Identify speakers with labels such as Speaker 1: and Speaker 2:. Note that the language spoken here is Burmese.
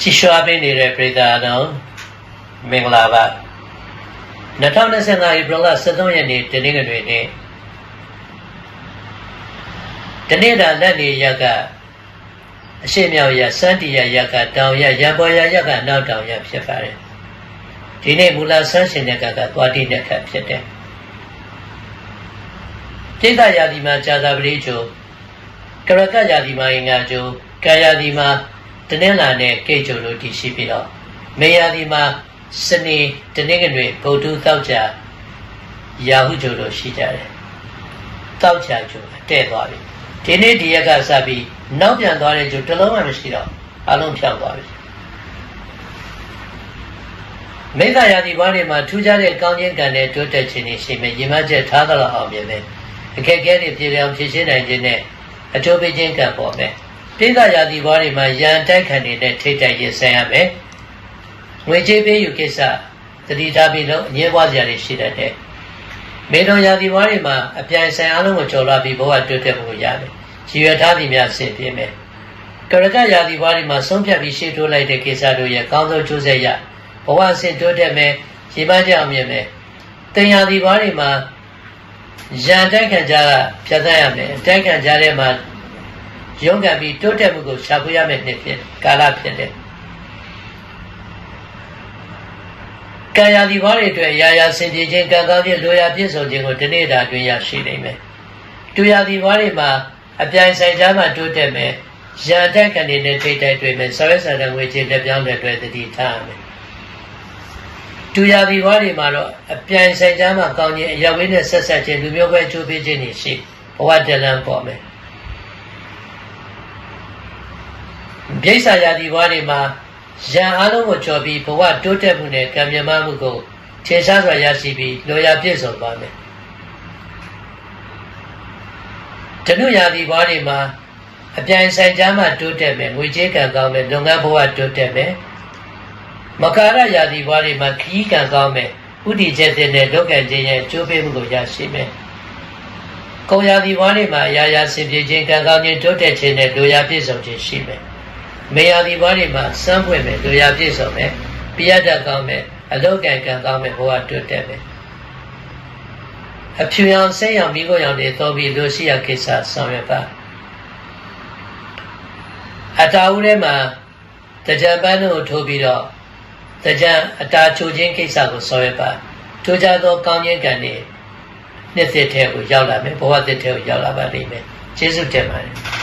Speaker 1: ကြည်ရွှာပေးနေတဲ့ပြည်သားတော်မင်္ဂလာပါ2025ဧပြီလ23ရက်နေ့တနင်္ဂနွေနေ့တနေ့တာလက်နေရက်ကအရှိမြောက်ရစန်းတီရရက်ကတောင်ရရံပေါ်ရရက်ကနောက်တောင်ရဖြစ်ပါတယ်ဒီနေ့မူလဆန်းရှင်တဲ့ကကသွားတိတဲ့ခတ်ဖြစ်တယ်ပြိဿရာသီမှာဇာတာပတိကျိုကရကရာသီမှာအင်္ဂါကျိုကာယာသီမှာ တနင်္လာနဲ့ကိတ်ကျိုတို့တည်ရှိပြီးတော့မေယာသီမှာစနေတနင်္ဂနွေဗုဒ္ဓသောက်ကြရာဟုကျိုတို့ရှိကြတယ်တောက်ချာကျိုအတဲ့သွားပြီဒီနေ့ဒီရက်ကစပြီးနောက်ပြန်သွားတဲ့ကျိုတစ်လုံးမှမရှိတော့အလုံးဖြောက်သွားပြီမိဂယာတိဘာတွေမှာထူးခြားတဲ့ကောင်းခြင်းကံနဲ့တိုးတက်ခြင်းတွေရှိမယ်။ရည်မှန်းချက်ထားသလောက်အောင်မြင်မယ်။အခက်အခဲတွေပြေလည်အောင်ဖြေရှင်းနိုင်ခြင်းနဲ့အကျိုးပေးခြင်းကံပေါ်မယ်။ ပိဿယာတိဘာတွေမှာရန်တိုက်ခံနေတဲ့ထိတ်တိုက်ရင်ဆိုင်ရမယ်။ငွေကြေးပေးယူကိစ္စတတိထားပြီးတော့အငြင်းပွားစရာတွေရှိတတ်တယ်။မေတော်ယာတိဘာတွေမှာအပြိုင်ဆိုင်အလုံးကိုကျော်လွှားပြီးဘဝတိုးတက်မှုရတယ်။ရည်ရွယ်ထားသည်များဆင်ပြေမယ်။ကရကယာတိဘာတွေမှာဆုံးဖြတ်ပြီးရှေ့တိုးလိုက်တဲ့ကိစ္စတို့ရဲ့ကောင်းသောကျိုးဆက်ရဘဝဆင်တိုးတက်မယ်ရည်မှန်းချက်အောင်မြင်မယ်တင်ယာဒီဘာတွေမှာရန်တိုက်ခံကြကဖြတ်သန်းရမယ်တိုက်ခံကြတဲ့မှာ ရုန်းကန်ပြီးတိုးတက်မှုကိုရှာဖွေရမယ်နှစ်ဖြစ်ကာလဖြစ်တယ်ကာယဒီဘာတွေအတွက်ရာရာစင်ကြယ်ခြင်းကံကောင်းခြင်းလိုရာပြည့်စုံခြင်းကိုဒီနေ့တာအတွင်းရရှိနိုင်မယ်တူရာဒီဘာတွေမှာအပြိုင်ဆိုင်ကြမှာတိုးတက်မယ်ရန်တိုက်ခံနေတဲ့ထိတ်တိုက်တွေမယ်ဆောရဲဆန္ဒငွေချင်းလက်ပြောင်းတဲ့အတွက်တတိထားရမယ်တူရသည်ဘွားတွေမှာတော့အပြိုင်ဆိုင်ကြမှာကောင်းခြင်းအရဝေးနဲ့ဆက်ဆက်ခြင်းလူမျိုးပဲအကျိုးပေးခြင်းတွေရှိဘဝတလန်းပေါ်မယ် ပြိဿရာသီဘွားတွေမှာရန်အားလုံးကိုကြော်ပြီးဘဝတိုးတက်မှုနဲ့ကံမြမမှုကိုထင်ရှားစွာရရှိပြီးလောရာပြည့်စုံပါမယ်တနုရာသီဘွားတွေမှာအပြိုင်ဆိုင်ကြမှာတိုးတက်မယ်ငွေကြေးကံကောင်းမယ်လုပ်ငန်းဘဝတိုးတက်မယ်မကာရယာတိဘွားတွေမှာခီးကံကောင်းမယ်ဥတီချက်တဲ့နဲ့လောကခြင်းရဲ့ကျိုးပေးမှုကိုရရှိမယ်။ကောယာတိဘွားတွေမှာရာရာဆင်ပြေခြင်းကံကောင်းခြင်းတိုးတက်ခြင်းနဲ့လူရာပြည့်စုံခြင်းရှိမယ်။ မေယာတိဘွားတွေမှာစမ်းပွင့်မယ်လူရာပြည့်စုံမယ်။ပြရတတ်ကောင်းမယ်အလောကံကံကောင်းမယ်ဘဝတိုးတက်မယ်။အဖြူရောင်စိတ်ရောင်မိခိုးရောင်တွေတော်ပြီးလူရှိရကိစ္စဆောင်ရွက်ပါ။အတားဦးထဲမှာတကြံပန်းတို့ထိုးပြီးတော့တကြံအတာချိုခြင်းကိစ္စကိုဆောင်ရွက်ပါထိုးကြသောကောင်းခြင်းကံတွေနှစ်သက်တဲ့ကိုရောက်လာမယ်ဘဝသက်တဲ့ကိုရောက်လာပါလိမ့်မယ်ကျေးဇူးတင်ပါတယ်